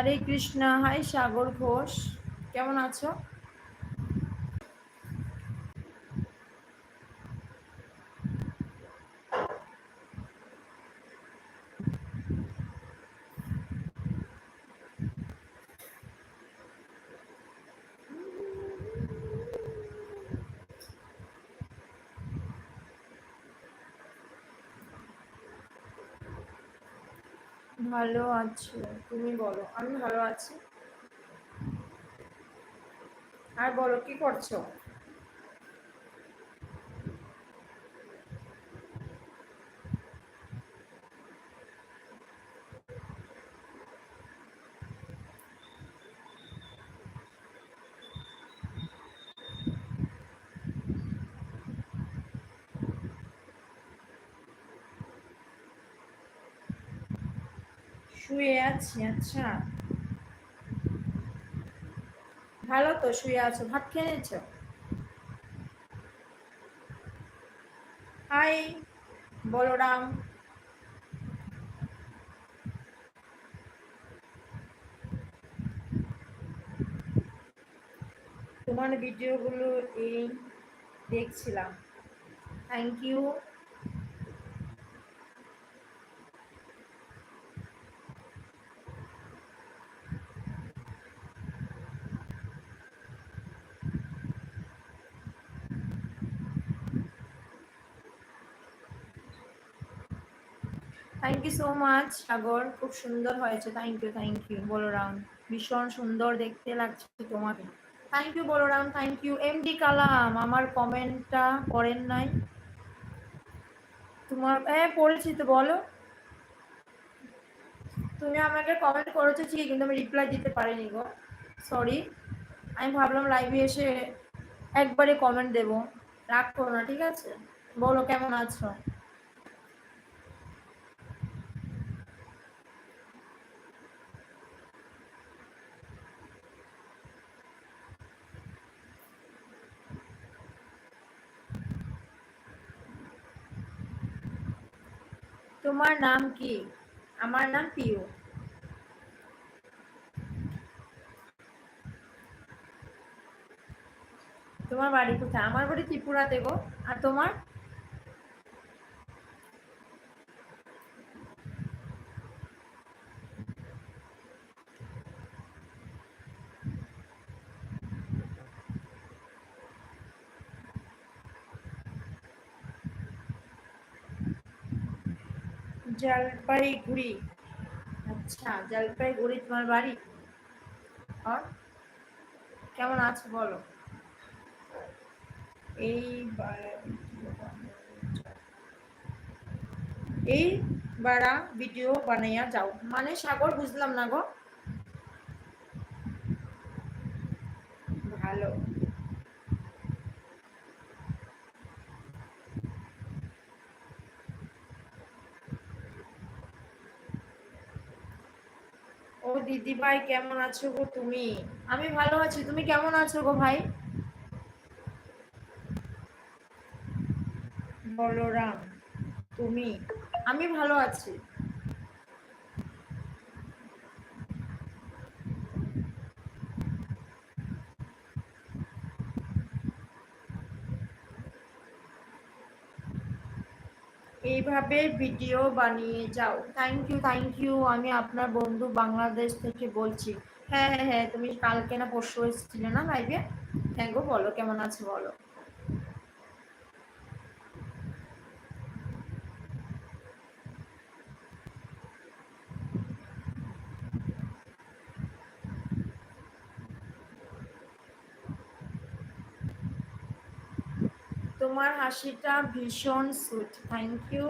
হরে Krishna hi Sagar Ghosh. কেমন আছো? ভালো আছি? তুমি বলো আমি ভালো আছি। আর বলো কি করছ? শুয়ে আছি আচ্ছা। ভালো তো, শুয়ে আছো। ভাত খেয়ে নিয়েছো? হাই, বলরাম। তোমার ভিডিওগুলো এই দেখছিলাম। Thank you thank you so much Sagar. খুব সুন্দর হয়েছে। Thank you thank you Balram. ভীষণ সুন্দর দেখতে লাগছে তোমাকে। Thank you Balram thank you MD Kalam, আমার কমেন্টটা করেন নাই। তোমার হ্যাঁ পড়েছি তো, বলো। তুমি আমাকে কমেন্ট করেছ ঠিক কিন্তু আমি রিপ্লাই দিতে পারিনি গো। সরি আমি ভাবলাম লাইভে এসে একবারে কমেন্ট দেবো। রাগ করো না, ঠিক আছে? বলো, কেমন আছো? তোমার নাম কি? আমার নাম পিউ। তোমার বাড়ি কোথায়? আমার বাড়ি ত্রিপুরাতে গো। আর তোমার? জলপাইগুড়ি। আচ্ছা জলপাইগুড়ি তোমার বাড়ি? আর কেমন আছো বলো? এই এই বাড়া ভিডিও বানাইয়া যাও। মানে সাগর বুঝলাম না গো ভালো ও দিদি ভাই কেমন আছো গো তুমি? আমি ভালো আছি, তুমি কেমন আছো গো ভাই? বলরাম, তুমি? আমি ভালো আছি। এইভাবে ভিডিও বানিয়ে যাও। থ্যাংক ইউ থ্যাংক ইউ আমি আপনার বন্ধু বাংলাদেশ থেকে বলছি। হ্যাঁ হ্যাঁ হ্যাঁ তুমি কালকে না, পরশু এসেছিলে না লাইভে হ্যাঁ গো, বলো, কেমন আছে বলো? তোমার হাসিটা ভীষণ সুইট থ্যাংক ইউ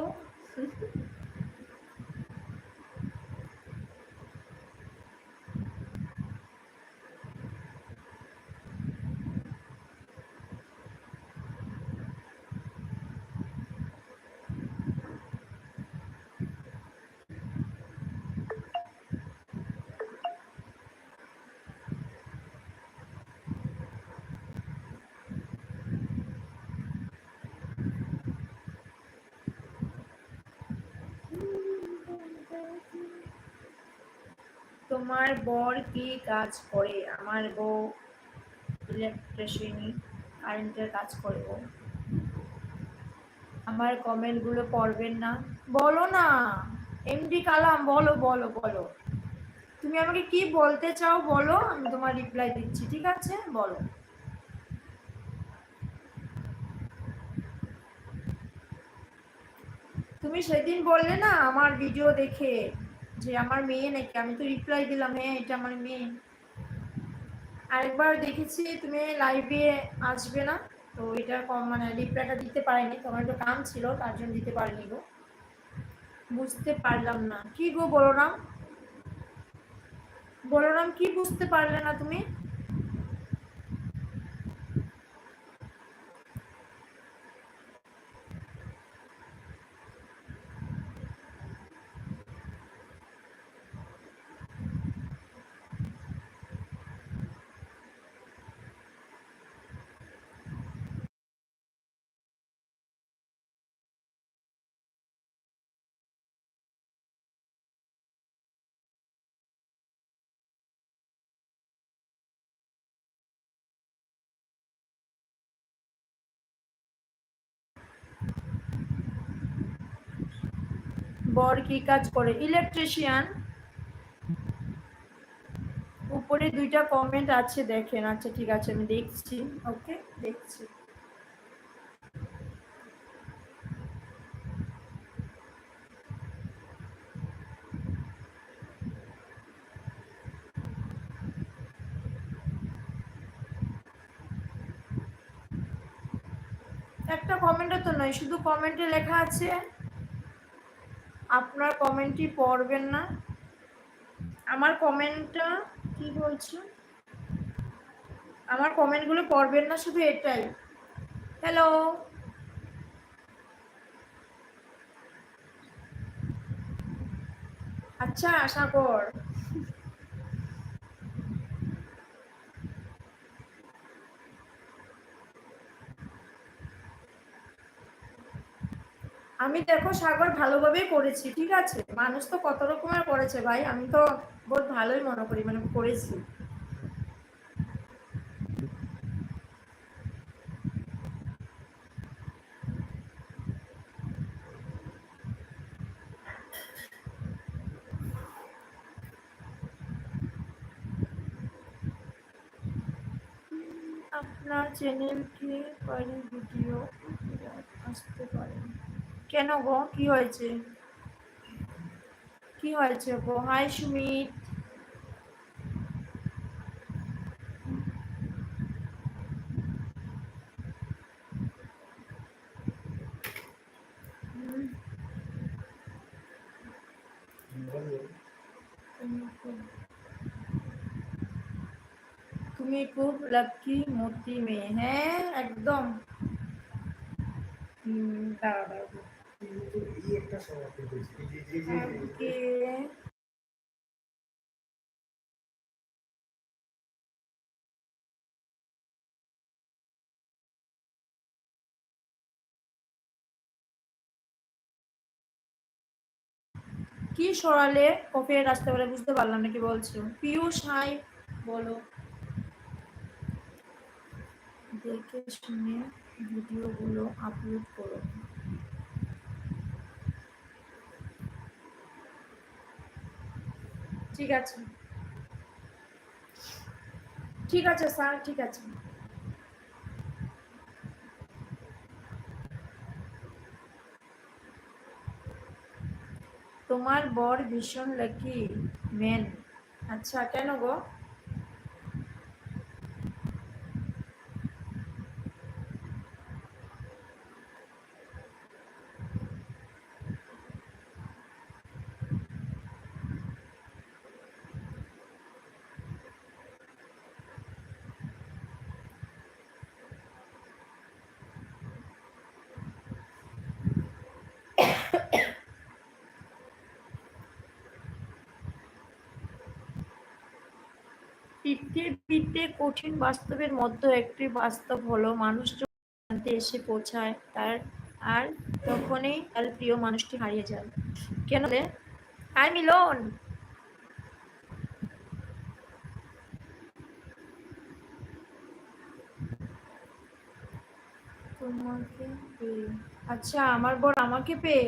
তোমার বর কি কাজ করে? আমার বউ ইলেকট্রিশিয়ানি কারেন্টের কাজ করে বউ আমার কমেন্টগুলো পড়বেন না। বলো না! এমডি কালাম, বলো বলো বলো। তুমি আমাকে কি বলতে চাও বলো? আমি তোমার রিপ্লাই দিচ্ছি, ঠিক আছে? বলো। তুমি সেদিন বললে না আমার ভিডিও দেখে। যে আমার মেয়ে নাকি, আমি তো রিপ্লাই দিলাম হ্যাঁ এটা আমার মেয়ে। আরেকবার দেখেছি তুমি লাইভে আসবে না, তো এটা কম মানে রিপ্লাইটা দিতে পারিনি তোমার একটু কাম ছিল, তার জন্য দিতে পারিনি গো। বুঝতে পারলাম না। কি গো, বলরাম? বলরাম কি বুঝতে পারলে না তুমি? বর কি কাজ করে? ইলেকট্রিশিয়ান উপরে দুইটা কমেন্ট আছে, দেখেন। আচ্ছা ঠিক আছে, আমি দেখছি। ওকে দেখছি। একটা কমেন্টও তো নয়, শুধু কমেন্টে লেখা আছে আপনার কমেন্টটি পড়বেন না। আমার কমেন্টটা কি বলছেন আমার কমেন্টগুলো পড়বেন না শুধু এটাই। হ্যালো আচ্ছা সাগর। আমি দেখো সাগর ভালোভাবেই করেছি, ঠিক আছে? মানুষ তো কত রকমের করেছে ভাই, আমি তো বহুত ভালোই মনে করি মানে করেছি। আপনার চ্যানেলকে পারি ভিডিও আসতে পারে। কেন গো? কি হয়েছে? কি হয়েছে গো? হাই সুমিত তুমি খুব লাকি মতি মেয়ে হ্যাঁ? একদম। দাঁড়া দাঁড়া আজকে কি সরালে? কফির আসতে পারে বুঝতে পারলাম না, কি বলছো? পিয়ুষ হাই, বলো। দেখে শুনে ভিডিওগুলো আপলোড করো। ঠিক আছে। ঠিক আছে স্যার, ঠিক আছে। তোমার বর ভীষণ লাকি মেন আচ্ছা কেন গো? ফিরতে ফিরতে কঠিন বাস্তবের মধ্যে একটি বাস্তব হলো, মানুষ জানতে এসে পৌঁছায়, তার আর তখনই তার প্রিয় মানুষটি হারিয়ে যায়। কেন রে আই মিলন! তোমাকে আচ্ছা আমার বর আমাকে পেয়ে?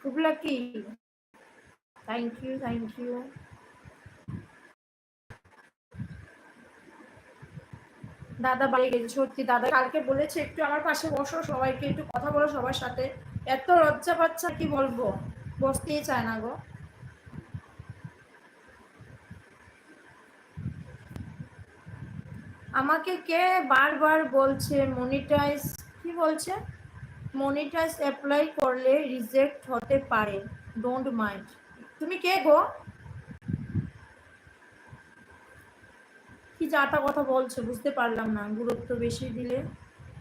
খুব lucky thank you thank you দাদা বাড়ি গেছে, সত্যি দাদা। কালকে বলেছে একটু আমার পাশে বসো, সবাইকে একটু কথা বলো সবার সাথে। এত লজ্জা পাচ্ছা কি বলব? বসতেই চায় না গো। আমাকে কে বারবার বলছে মনিটাইজ কি বলছে? মনিটাইজ অ্যাপ্লাই করলে রিজেক্ট হতে পারে। ডোন্ট মাইন্ড তুমি কে গো? কি যাতা কথা বলছো? বুঝতে পারলাম না। গুরুত্ব বেশি দিলে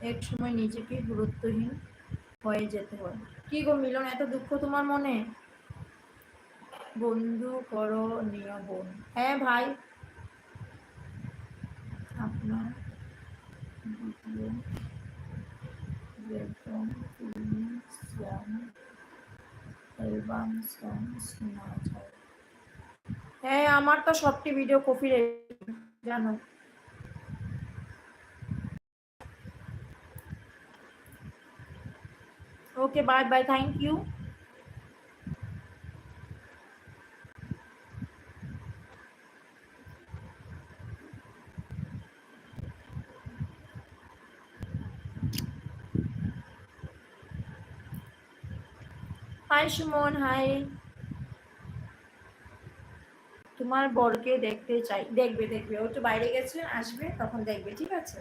এক সময় নিজেকে গুরুত্বহীন হয়ে যেতে হয়। কি গো মিলন, এত দুঃখ তোমার মনে? বন্ধু করো নিয় বোন। হ্যাঁ ভাই। আপনার হ্যাঁ আমার তো সবটি ভিডিও কপি জানো okay bye bye thank you hi Suman hi তোমার বরকে দেখতে চাই। দেখবে দেখবে। ও তো বাইরে গেছে, আসবে, তখন দেখবে, ঠিক আছে?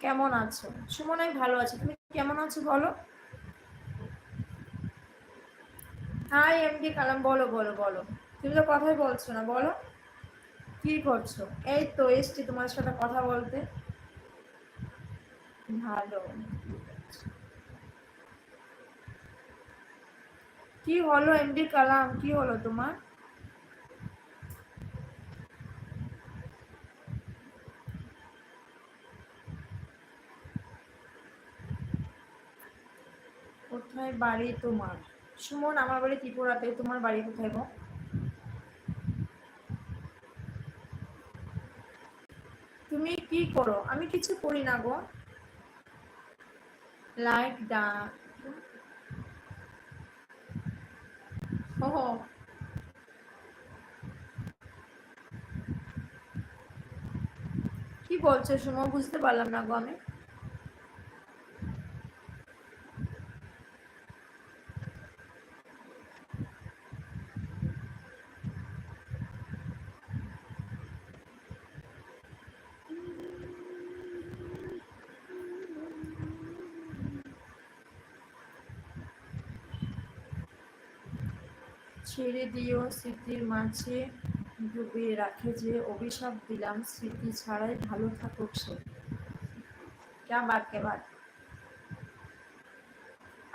কেমন আছো? সুমন, আমি ভালো আছি। তুমি কেমন আছো বলো? হাই এমডি কালাম, বলো বলো বলো। তুমি তো কথাই বলছো না, বলো। কি করছ? এই তো, এসছি তোমার সাথে কথা বলতে। ভালো। কি হলো এমডি কালাম? কি হলো তোমার? কোথায় বাড়ি তোমার? সুমন, আমার বাড়ি ত্রিপুরাতে, তোমার বাড়ি কোথায় গো? তুমি কি করো? আমি কিছু করি না গো। লাইক দা ও কি বলছো সুমন? বুঝতে পারলাম না গো আমি। ছেড়ে দিও স্মৃতির মাঝে ডুবিয়ে রাখে যে অভিশাপ দিলাম, স্মৃতি ছাড়াই ভালো থাকুক সে। বাদ কে বাদ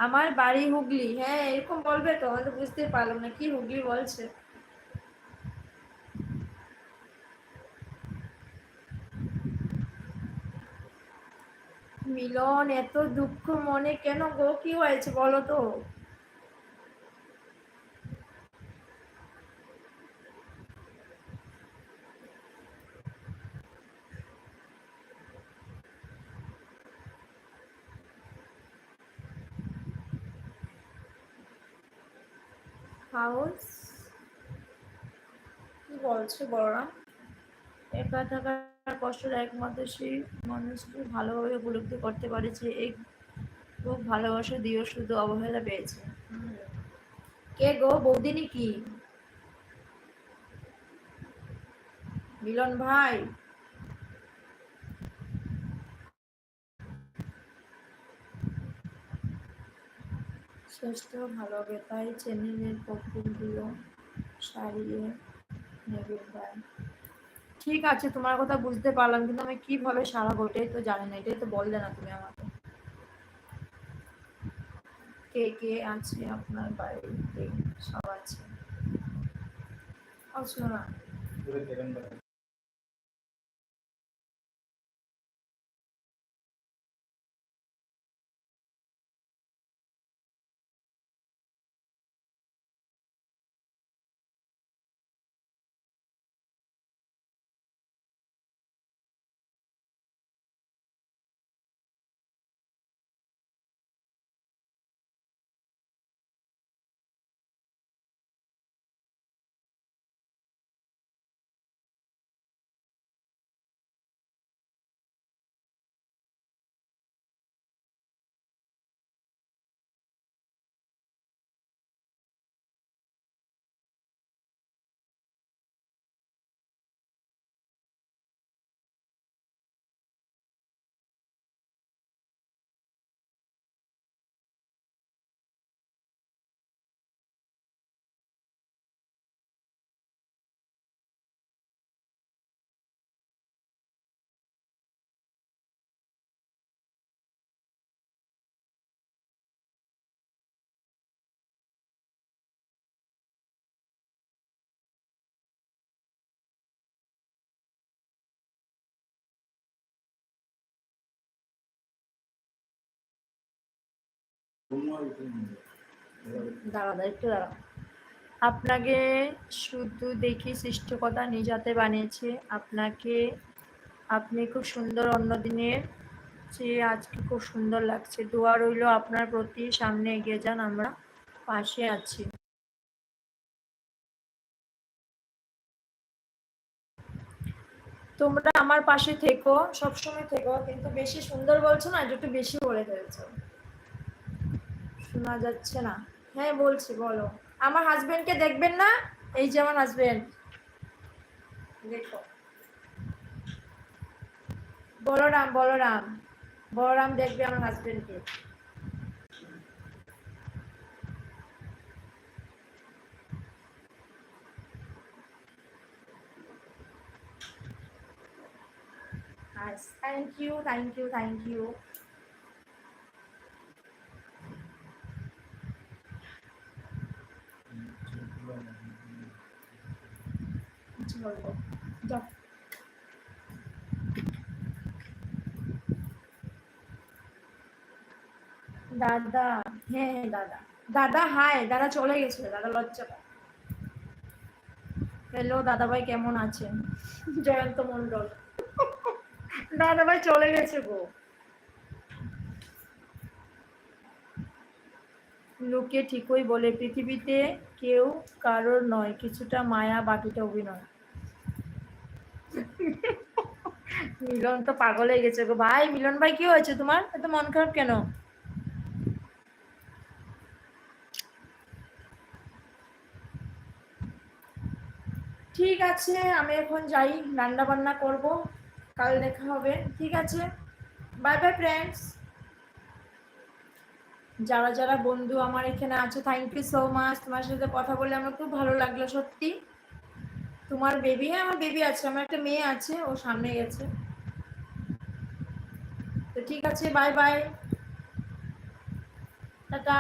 আমার বাড়ি হুগলি। হ্যাঁ এরকম বলবে তো আমি তো বুঝতে পারলাম না, কি হুগলি বলছে? মিলন, এত দুঃখ মনে কেন গো? কি হয়েছে বলো তো? হাউস। কি বলছো বড়রা একা থাকার কষ্টের একমাত্র সেই মানুষকে ভালোভাবে উপলব্ধি করতে পারে যে এই খুব ভালোবাসা দিয়েও শুধু অবহেলা পেয়েছে। কে গো, বৌদিনী কি? মিলন ভাই? ভালো হবে। তাই চ্যানেলের পক্ষগুলো সারিয়ে নেবে ভাই। ঠিক আছে, তোমার কথা বুঝতে পারলাম, কিন্তু আমি কীভাবে সারাবো এটাই তো জানি না, এটাই তো বললে না তুমি আমাকে। কে কে আছে আপনার বাড়িতে? সব আছে। না। দাঁড়া একটু দাঁড়া আপনাকে শুধু দেখি সৃষ্টিকতা নিজাতে বানিয়েছে। আপনাকে, আপনি খুব সুন্দর অন্য দিনের চেয়ে আজকে খুব সুন্দর লাগছে। দোয়া রইল আপনার প্রতি, সামনে এগিয়ে যান, আমরা পাশে আছি। তোমরা আমার পাশে থেকো, সবসময় থেকো, কিন্তু বেশি সুন্দর বলছো না, একটু বেশি বলে ফেলছো। শোনা যাচ্ছে না। হ্যাঁ বলছি, বলো। আমার হাজবেন্ডকে দেখবেন না? এই যে আমার হাজবেন্ড দেখো। বলরাম বলরাম। বলরাম দেখবে আমার হাজবেন্ডকে thank you thank you thank you যাও। দাদা হ্যাঁ দাদা। দাদা হাই দাদা চলে গেছে। দাদা লজ্জা পায়। হ্যালো কেমন আছেন? জয়ন্ত মন্ডল দাদা ভাই চলে গেছে গো। লোকে ঠিকই বলে, পৃথিবীতে কেউ কারোর নয়, কিছুটা মায়া, বাকিটা অভিনয়। মিলন তো পাগল হয়ে গেছে গো। ভাই, মিলন ভাই, কি হয়েছে তোমার? এত মন খারাপ কেন? ঠিক আছে, আমি এখন যাই রান্না বান্না করব। কাল দেখা হবে, ঠিক আছে? বাই বাই ফ্রেন্ডস যারা যারা বন্ধু আমার এখানে আছে থ্যাংক ইউ সো মাচ তোমার সাথে কথা বলে আমার খুব ভালো লাগল, সত্যি। তোমার বেবি হ্যাঁ আমার বেবি আছে, আমার একটা মেয়ে আছে, ও সামনে গেছে। তো ঠিক আছে বাই বাই টাটা।